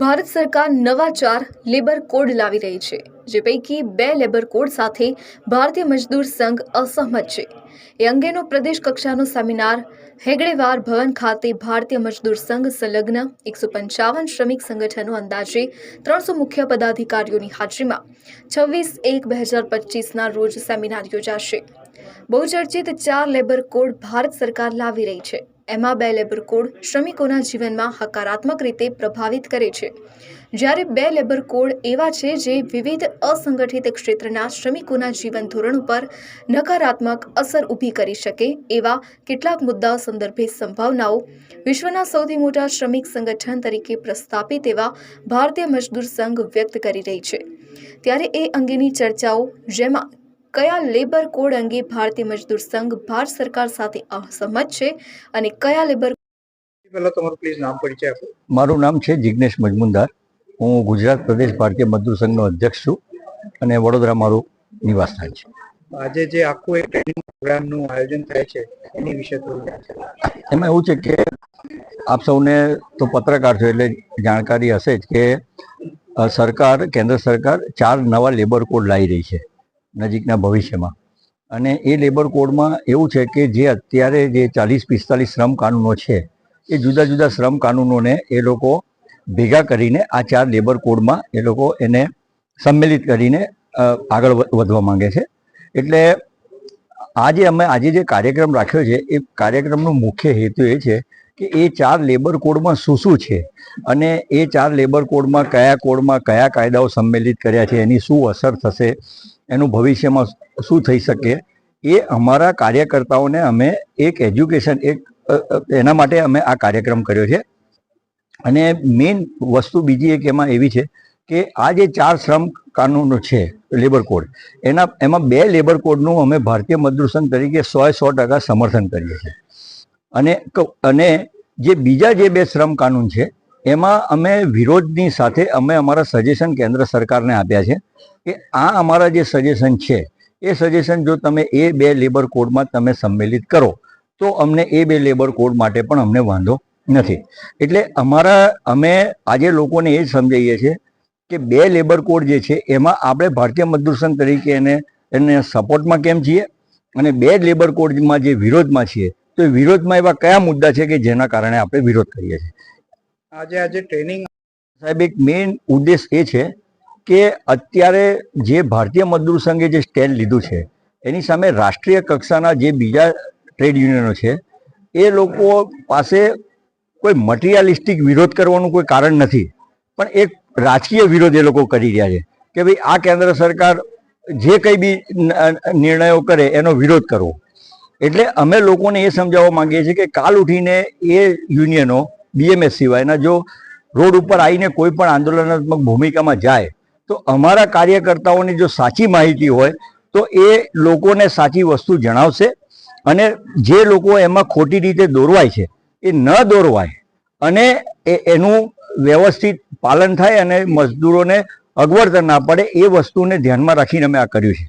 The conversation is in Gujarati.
ભારત સરકાર નવા ચાર લેબર કોડ લાવી રહી છે, જે પૈકી બે લેબર કોડ સાથે ભારતીય મજદૂર સંઘ અસહમત છે. એ અંગેનો પ્રદેશ કક્ષાનો સેમિનાર હેગડેવાર ભવન ખાતે ભારતીય મજદૂર સંઘ સંલગ્ન એકસો પંચાવન શ્રમિક સંગઠનો અંદાજે ત્રણસો મુખ્ય પદાધિકારીઓની હાજરીમાં છવ્વીસ એક બે હજાર પચીસના રોજ સેમિનાર યોજાશે. બહુચર્ચિત ચાર લેબર કોડ ભારત સરકાર લાવી રહી છે. એમાં બે લેબર કોડ શ્રમિકોના જીવનમાં હકારાત્મક રીતે પ્રભાવિત કરે છે. જ્યારે બે લેબર કોડ એવા છે જે વિવિધ અસંગઠિત ક્ષેત્રના શ્રમિકોના જીવન ધોરણ ઉપર નકારાત્મક અસર ઊભી કરી શકે એવા કેટલાક મુદ્દાઓ સંદર્ભે સંભાવનાઓ વિશ્વના સૌથી મોટા શ્રમિક સંગઠન તરીકે પ્રસ્થાપિત એવા ભારતીય મજદૂર સંઘ વ્યક્ત કરી રહી છે. ત્યારે એ અંગેની ચર્ચાઓ જેમાં કયા લેબર કોડ અંગે ભારતીય મજદૂર સંઘ ભારત સરકાર સાથે અસહમત છે અને કયા લેબર પહેલા તમારું પ્લીઝ નામ પરિચય આપો. મારું નામ છે જિજ્ઞેશ મજમુનદાર હું ગુજરાત પ્રદેશ ભારતીય મજદૂર સંઘનો અધ્યક્ષ છું અને વડોદરા મારું નિવાસ સ્થાન છે. આજે જે આખું એક ટ્રેનિંગ પ્રોગ્રામનું આયોજન થાય છે એની વિશે થોડું એમાં એવું છે કે આપ સૌને તો પત્રકાર છો એટલે જાણકારી હશે જ કે સરકાર કેન્દ્ર સરકાર ચાર નવા લેબર કોડ લાવી રહી છે. નજીકના ભવિષ્યમાં. અને એ લેબર કોડમાં એવું છે કે જે અત્યારે જે ચાલીસ, પિસ્તાલીસ શ્રમ કાનૂનો છે, એ જુદા જુદા શ્રમ કાનૂનોને એ લોકો ભેગા કરીને આ ચાર લેબર કોડમાં એ લોકો એને સંમેલિત કરીને આગળ વધ- વધવા માંગે છે. એટલે આજે અમે, આજે જે કાર્યક્રમ રાખ્યો છે, એ કાર્યક્રમનો મુખ્ય હેતુ એ છે કે એ ચાર લેબર કોડમાં શું શું છે? અને એ ચાર લેબર કોડમાં કયા કોડમાં કયા કાયદાઓ સંમેલિત કર્યા છે? એની શું અસર થશે? એનું ભવિષ્યમાં શું થઈ શકે? એ અમારા કાર્યકર્તાઓને અમે એક એજ્યુકેશન એક એના માટે અમે આ કાર્યક્રમ કર્યો છે. અને મેઇન વસ્તુ બીજી એક એમાં એવી છે કે આ જે ચાર શ્રમ કાનૂનો છે લેબર કોડ એના, એમાં બે લેબર કોડનું અમે ભારતીય મજદૂર સંઘ તરીકે સો સો ટકા સમર્થન કરીએ છીએ. અને અને જે બીજા જે બે શ્રમ કાનૂન છે, એમાં અમે વિરોધની સાથે અમે અમારા સજેશન કેન્દ્ર સરકારને આપ્યા છે કે આ અમારા જે સજેશન છે, એ સજેશન જો તમે એ બે લેબર કોડમાં તમે સંમેલિત કરો, તો અમને એ બે લેબર કોડ માટે પણ અમને વાંધો નથી. એટલે અમારા, અમે આજે લોકોને એ જ સમજાવીએ છીએ કે બે લેબર કોડ જે છે, એમાં આપણે ભારતીય મજદૂર સંઘ તરીકે એને એને સપોર્ટમાં કેમ છીએ? અને બે લેબર કોડમાં જે વિરોધમાં છીએ તો વિરોધમાં એવા કયા મુદ્દા છે કે જેના કારણે આપણે વિરોધ કરીએ છીએ? આજે આજે ટ્રેનિંગ સાહેબ એક મેઇન ઉદ્દેશ એ છે કે અત્યારે જે ભારતીય મજદૂર સંઘે જે સ્ટેન્ડ લીધું છે એની સામે રાષ્ટ્રીય કક્ષાના જે બીજા ટ્રેડ યુનિયનો છે એ લોકો પાસે કોઈ મટીરિયાલિસ્ટિક વિરોધ કરવાનું કોઈ કારણ નથી. પણ એક રાજકીય વિરોધ એ લોકો કરી રહ્યા છે કે ભાઈ આ કેન્દ્ર સરકાર જે કંઈ બી નિર્ણયો કરે એનો વિરોધ કરવો. એટલે અમે લોકોને એ સમજાવવા માંગીએ છીએ કે કાલ ઉઠીને એ યુનિયનો બીએમએસ સિવાયના જો રોડ ઉપર આવીને કોઈ પણ આંદોલનાત્મક ભૂમિકામાં જાય, તો અમારા કાર્યકર્તાઓની જો સાચી માહિતી હોય, તો એ લોકોને સાચી વસ્તુ જણાવશે અને જે લોકો એમાં ખોટી રીતે દોરવાય છે, એ ન દોરવાય અને એનું વ્યવસ્થિત પાલન થાય અને મજદૂરોને અગવડતા ના પડે એ વસ્તુને ધ્યાનમાં રાખીને અમે આ કર્યું છે.